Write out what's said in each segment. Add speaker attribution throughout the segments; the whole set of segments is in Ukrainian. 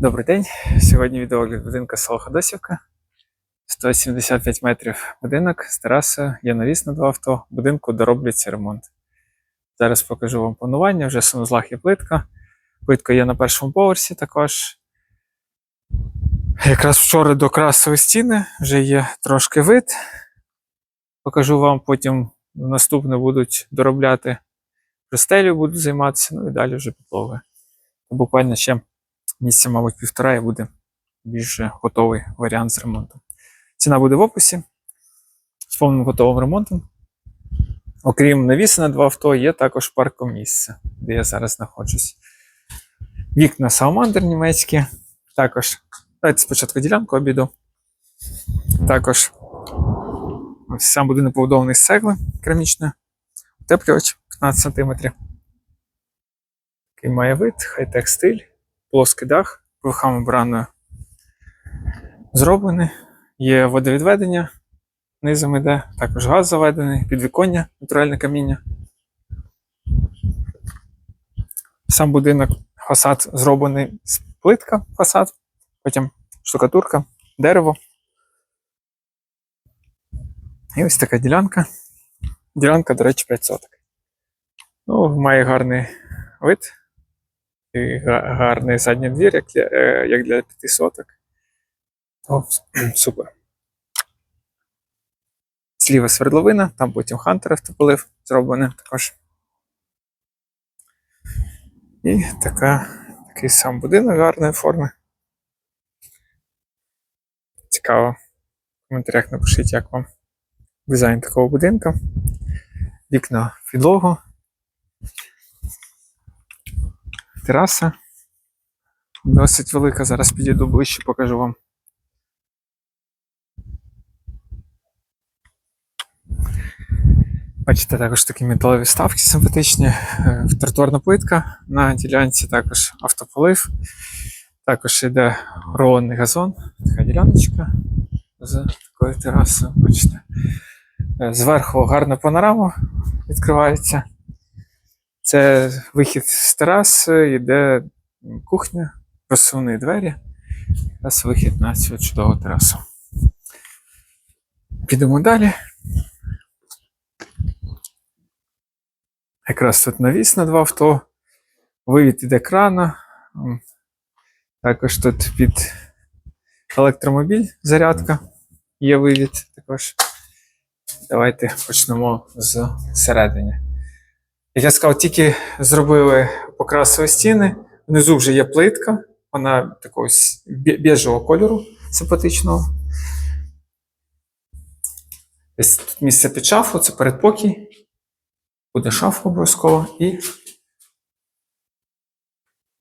Speaker 1: Добрий день. Сьогодні відеогляд будинка село Ходосівка. 175 метрів будинок з терасою, є навіс на два авто. Будинку доробляться ремонт. Зараз покажу вам планування. Вже санузлах є плитка. Плитка є на першому поверсі також. Якраз вчора докрасили стіни, вже є трошки вид. Покажу вам потім наступне будуть доробляти стелю, буду займатися, ну і далі вже підлога. Буквально ще місця, мабуть, півтора і буде більш готовий варіант з ремонтом. Ціна буде в описі з повним готовим ремонтом. Окрім навіси на два авто, є також паркомісце, де я зараз знаходжусь. Вікна Саламандр німецькі. Також. Давайте спочатку ділянку обіду. Також ось сам будинок побудований з цегли керамічної. Утеплювач 15 см. Такий має вид, хай-тек стиль плоский дах, поверхами браною зроблений. Є водовідведення, низом іде, також газ заведений, підвіконня, натуральне каміння. Сам будинок, фасад зроблений з плитка, фасад, потім штукатурка, дерево. І ось така ділянка. Ділянка, до речі, 5 соток. Ну, має гарний вид гарний задній двір, як для, е, як для п'яти соток. Супер. Зліва свердловина, там потім хантер автополив зроблений також. І така, такий сам будинок гарної форми. Цікаво. В коментарях напишіть, як вам дизайн такого будинку. Вікна підлогу. Тераса. Досить велика. Зараз підійду ближче, покажу вам. Бачите, також такі металеві ставки симпатичні. Е, Тротуарна плитка на ділянці, також автополив. Також йде рулонний газон. Така діляночка з такою терасою. Бачите. Е, Зверху гарна панорама відкривається. Це вихід з тераси, йде кухня, розсувні двері. Якраз вихід на цю чудову терасу. Підемо далі. Якраз тут навіс на два авто. Вивід іде крана. Також тут під електромобіль зарядка. Є вивід також. Давайте почнемо з середини. Я сказав, тільки зробили покрасили стіни. Внизу вже є плитка, вона такого біжевого кольору симпатичного. Ось тут місце під шафу, це передпокій. Буде шафа обов'язково і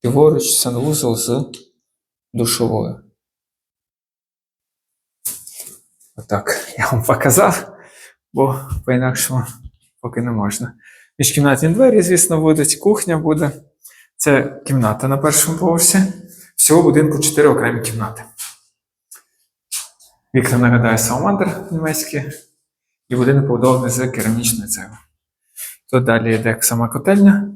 Speaker 1: ліворуч санвузол з душовою. Отак я вам показав, бо по-інакшому поки не можна. Міжкімнатні двері, звісно, будуть, кухня буде. Це кімната на першому поверсі. Всього будинку 4 окремі кімнати. Вікна нагадаю саламандр німецькі, і будинок побудований з керамічної цегли. Тут далі йде сама котельня.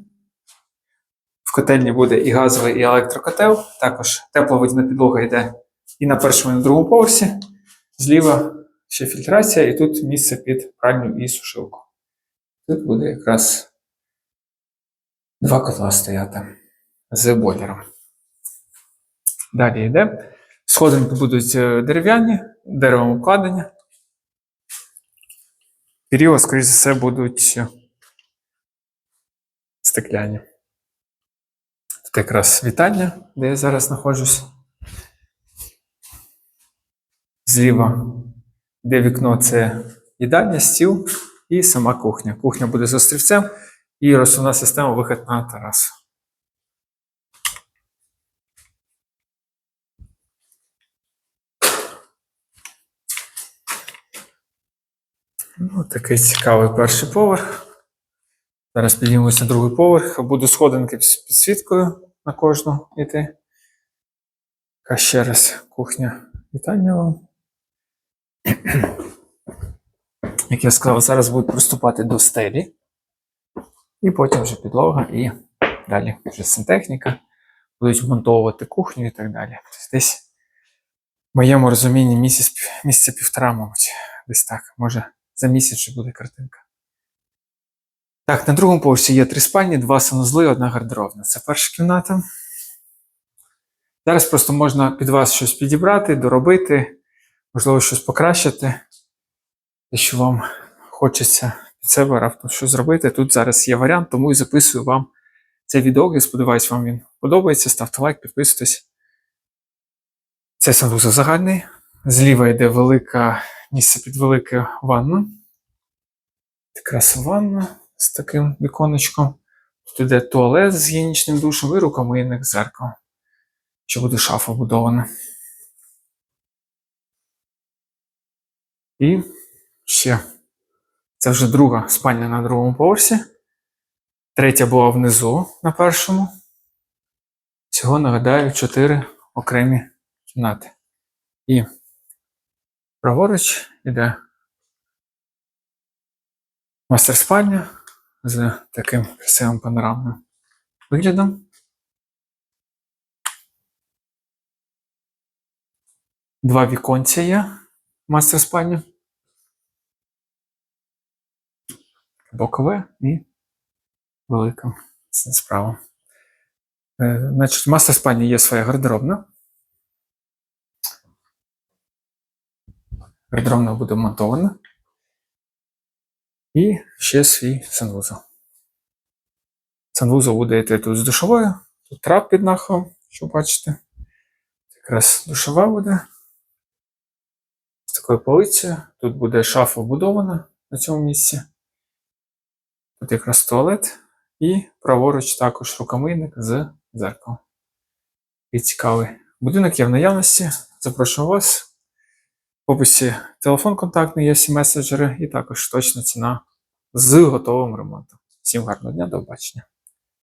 Speaker 1: В котельні буде і газовий, і електрокотел. Також тепловодяна підлога йде і на першому, і на другому поверсі. Зліва ще фільтрація, і тут місце під пральню і сушилку. Тут буде якраз два котла стояти з бойлером. Далі йде. Сходинки будуть е, дерев'яні, деревом обкладені. Період, скоріш за все, будуть е, стекляні. Тут якраз вітальня, де я зараз знаходжусь. Зліва, де вікно, це їдальня, стіл і сама кухня. Кухня буде з острівцем і розсувна система вихід на терасу. Ну, такий цікавий перший поверх. Зараз піднімемося на другий поверх. Буду сходинки з підсвіткою на кожну йти. Така ще раз кухня. Вітання вам. Як я сказав, зараз буду приступати до стелі. І потім вже підлога і далі вже сантехніка. будуть вмонтовувати кухню і так далі. Тобто десь в моєму розумінні місяць, місяця півтора, мабуть, десь так. Може, за місяць вже буде картинка. Так, на другому поверсі є три спальні, два санузли, одна гардеробна. Це перша кімната. Зараз просто можна під вас щось підібрати, доробити, можливо, щось покращити. Якщо вам хочеться під себе раптом щось зробити, тут зараз є варіант, тому і записую вам цей відео. Сподіваюсь, вам він подобається. Ставте лайк, підписуйтесь. Це санвузол загальний. Зліва йде велика місце під велике ванну. Якраз ванна з таким віконечком. Тут йде туалет з гігієнічним душем і рукомийник зеркалом. Що буде шафа будована. І ще це вже друга спальня на другому поверсі. Третя була внизу на першому. Всього нагадаю, чотири окремі кімнати. І праворуч іде мастер спальня з таким красивим панорамним виглядом. Два віконця є в мастер спальні. Бокове і велика справа. Е, Значить, в мастер спальні є своя гардеробна. Гардеробна буде монтована. І ще свій санвузол. Санвузол буде йти тут з душовою. Тут трап під нахилом, що бачите. Якраз душова буде. З такою полицею. Тут буде шафа вбудована на цьому місці. Тут якраз туалет. І праворуч також рукомийник з дзеркалом. І цікавий. Будинок є в наявності. Запрошую вас. В описі телефон контактний, є всі меседжери, і також точна ціна з готовим ремонтом. Всім гарного дня, до побачення.